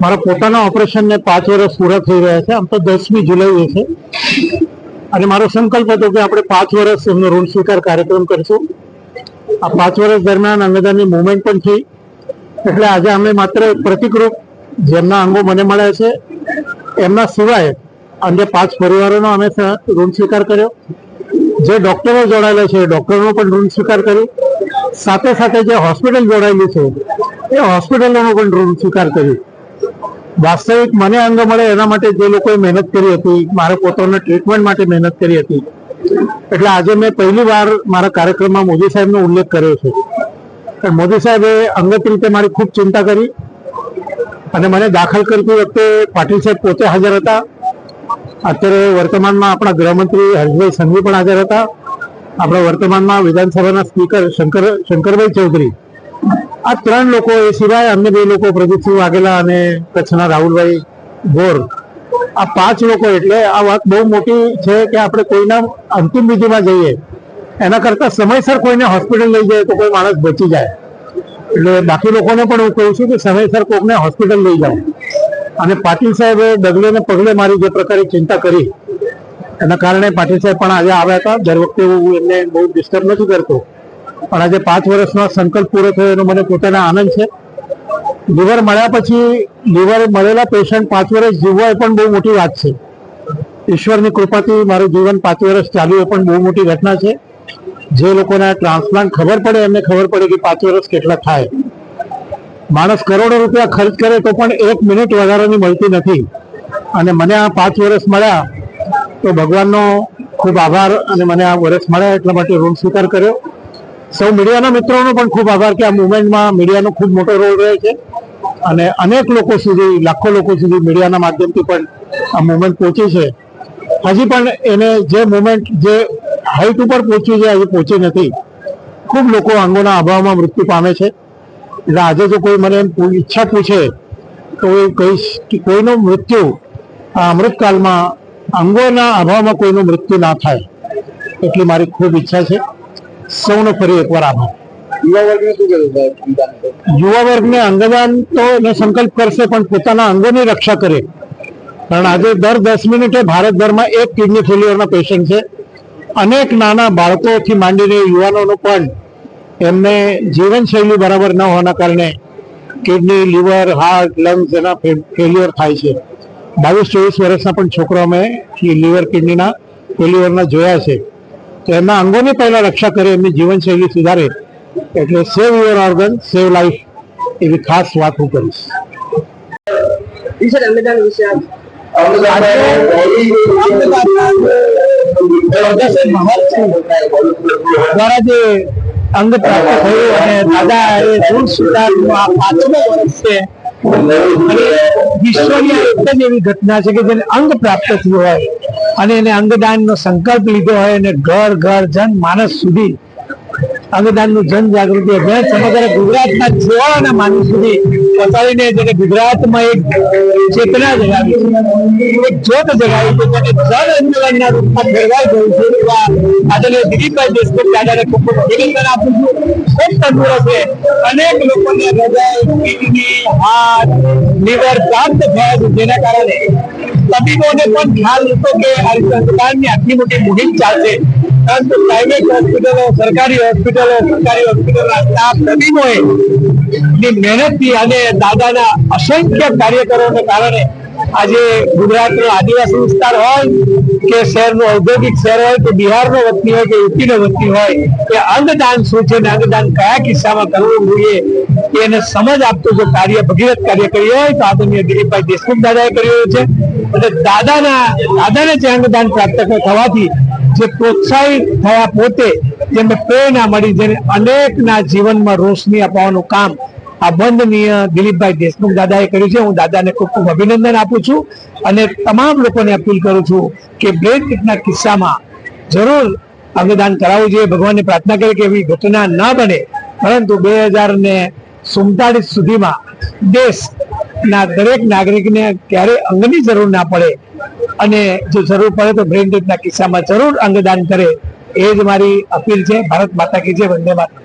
મારા પોતાના ઓપરેશન ને પાંચ વર્ષ પૂરા થઈ રહ્યા છે. આમ તો દસમી જુલાઈ છે. અને મારો સંકલ્પ હતો કે આપણે પાંચ વર્ષ એમનો ઋણ સ્વીકાર કાર્યક્રમ કરીશું. આ પાંચ વર્ષ દરમિયાન અંગદાનની મુવમેન્ટ પણ થઈ. એટલે આજે અમે માત્ર પ્રતિકરૂપ જેમના અંગો મને મળ્યા છે, એમના સિવાય અન્ય પાંચ પરિવારોનો અમે ઋણ સ્વીકાર કર્યો. જે ડોક્ટરો જોડાયેલા છે ડોક્ટરનો પણ ઋણ સ્વીકાર કર્યો સાથે સાથે જે હોસ્પિટલ જોડાયેલી છે, એ હોસ્પિટલોનો પણ ઋણ સ્વીકાર કર્યું વાસ્તવિક મને અંગ મળે એના માટે જે લોકોએ મહેનત કરી હતી, મારા પોતાના ટ્રીટમેન્ટ માટે મહેનત કરી હતી. એટલે આજે મેં પહેલી વાર મારા કાર્યક્રમમાં મોદી સાહેબનો ઉલ્લેખ કર્યો છે. પણ મોદી સાહેબે અંગત રીતે મારી ખૂબ ચિંતા કરી અને મને દાખલ કરતી વખતે પાટીલ સાહેબ પોતે હાજર હતા. અત્યારે વર્તમાનમાં આપણા ગૃહમંત્રી હર્ષભાઈ સંઘવી પણ હાજર હતા. આપણા વર્તમાનમાં વિધાનસભાના સ્પીકર શંકર, શંકરભાઈ ચૌધરી. આ ત્રણ લોકો એ સિવાય અન્ય બે લોકો પ્રદીપસિંહ વાઘેલા અને કચ્છના રાહુલભાઈ ગોર. આ પાંચ લોકો એટલે આ વાત બહુ મોટી છે કે આપણે કોઈના અંતિમ વિધિમાં જઈએ, એના કરતા સમયસર કોઈને હોસ્પિટલ લઈ જાય તો કોઈ માણસ બચી જાય. એટલે બાકી લોકોને પણ હું કહું છું કે સમયસર કોકને હોસ્પિટલ લઈ જાઓ. અને પાટીલ સાહેબે ડગલે ને પગલે મારી જે પ્રકારે ચિંતા કરી, એના કારણે પાટીલ સાહેબ પણ આજે આવ્યા હતા. દર વખતે હું એમને બહુ ડિસ્ટર્બ નથી કરતો. પણ આજે પાંચ વર્ષનો સંકલ્પ પૂરો થયો એનો મને પોતાને આનંદ છે. લીવર મળ્યા પછી લીવર મળેલા પેશન્ટ પાંચ વર્ષ જીવવા એ પણ બહુ મોટી વાત છે. ઈશ્વરની કૃપાથી મારું જીવન પાંચ વર્ષ ચાલ્યું એ પણ બહુ મોટી ઘટના છે. જે લોકોને ટ્રાન્સપ્લાન્ટ ખબર પડે, એમને ખબર પડે કે પાંચ વર્ષ કેટલા થાય. માણસ કરોડો રૂપિયા ખર્ચ કરે તો પણ એક મિનિટ વધારાની મળતી નથી. અને મને આ પાંચ વર્ષ મળ્યા તો ભગવાનનો ખૂબ આભાર અને મને આ વર્ષ મળ્યા એટલા માટે ઋણ સ્વીકાર કર્યો. સૌ મીડિયાના મિત્રોનો પણ ખૂબ આભાર કે આ મુવમેન્ટમાં મીડિયાનો ખૂબ મોટો રોલ રહે છે. અને અનેક લોકો સુધી, લાખો લોકો સુધી મીડિયાના માધ્યમથી પણ આ મુવમેન્ટ પહોંચી છે. હજી પણ એને જે મુવમેન્ટ, જે હાઈટ ઉપર પહોંચ્યું છે, હજી પહોંચી નથી. ખૂબ લોકો અંગોના અભાવમાં મૃત્યુ પામે છે. એટલે આજે જો કોઈ મને એમ ઈચ્છા પૂછે તો હું કહીશ કે કોઈનું મૃત્યુ આ અમૃતકાલમાં અંગોના અભાવમાં કોઈનું મૃત્યુ ના થાય એટલી મારી ખૂબ ઈચ્છા છે. સૌનો ફરી એકવાર આભાર. યુવા વર્ગને શું કહેવું અંગદાન યુવા વર્ગને અંગદાન તો એને સંકલ્પ કરશે પણ પોતાના અંગોની રક્ષા કરે. કારણ આજે દર દસ મિનિટે ભારતભરમાં એક કિડની ફેલ્યોરના પેશન્ટ છે. અનેક નાના બાળકોથી માંડીને યુવાનોનું પણ એમને જીવનશૈલી બરાબર ન હોવાના કારણે કિડની લીવર હાર્ટ લંગ્સ એના ફેલ્યોર થાય છે. બાવીસ ચોવીસ વર્ષના પણ છોકરાઓ અમે લીવર કિડનીના ફેલ્યોરના જોયા છે. તો એમના અંગોની પહેલા રક્ષા કરે એમની જીવનશૈલી સુધારે. એટલે save your organ save life એવી ખાસ વાત હું કરીશ. દ્વારા જે અંગ પ્રાપ્ત થયું અને દાદા એ ઋણ સુધારનું આ પાંચમો વર્ષ છે. વિશ્વની એક જ એવી ઘટના છે કે જેને અંગ પ્રાપ્ત થયું હોય અને એને અંગદાનનો સંકલ્પ લીધો હોય અને ઘર ઘર, જન માનસ સુધી અંગદાનનું જનજાગૃતિ અભિયાન સમગ્ર ગુજરાતના છેવાડાના માનવી સુધી પહોંચાડીને જેને ગુજરાતમાં એક ચેતના જગાવી એક જ્યોત જગાવી છે જેને જળ આંદોલનના રૂપમાં ફેરવાઈ ગયું છે. આદરણીય દિલીપભાઈ દેશમુખ દાદાને ખૂબ ખૂબ અભિનંદન આપું છું. ખૂબ તંદુરસ્ત અનેક લોકોને હૃદય, કિડની, હાર્ટ, લીવર પ્રાપ્ત થયા છે. જેના કારણે તબીબોને પણ ખ્યાલ હતો કે આ અંગદાનની આટલી મોટી મુહિમ ચાલશે. પ્રાઇવેટ હોસ્પિટલો સરકારી હોસ્પિટલો સરકારી હોસ્પિટલના સ્ટાફ તબીબોએ ની મહેનતથી અને દાદાના અસંખ્ય કાર્યકરોને કારણે આજે ગુજરાતનો આદિવાસી વિસ્તાર હોય કે શહેરનો ઔદ્યોગિક શહેર હોય કે બિહારનો વતની હોય કે યુપીનો વતની હોય કે અંગદાન શું છે અંગદાન કયા કિસ્સામાં કરવું જોઈએ એને સમજ આપતું જો કાર્ય, ભગીરથ કાર્ય કર્યું હોય તો આદરણીય દિલીપભાઈ દેશમુખ દાદાએ કર્યું છે. અને દાદાના, દાદાને જે અંગદાન પ્રાપ્ત થવાથી જે પ્રોત્સાહિત થયા પોતે, જેમને પ્રેરણા મળી, જેને અનેકના જીવનમાં રોશની અપાવવાનું કામ આ બંધનીય દિલીપભાઈ દેશમુખ દાદાએ કર્યું છે. હું દાદાને ખૂબ ખૂબ અભિનંદન આપું છું અને તમામ લોકોને અપીલ કરું છું કે બ્રેન કિટના કિસ્સામાં જરૂર અંગદાન કરાવવું જોઈએ. ભગવાનને પ્રાર્થના કરી કે એવી ઘટના ન બને. પરંતુ બે હજાર ને સુડતાલીસ સુધીમાં દેશના દરેક નાગરિકને ક્યારે અંગની જરૂર ના પડે અને જો જરૂર પડે તો બ્રેન ડેડના કિસ્સામાં જરૂર અંગદાન કરે, એ જ મારી અપીલ છે. ભારત માતા કી જય, વંદે માતા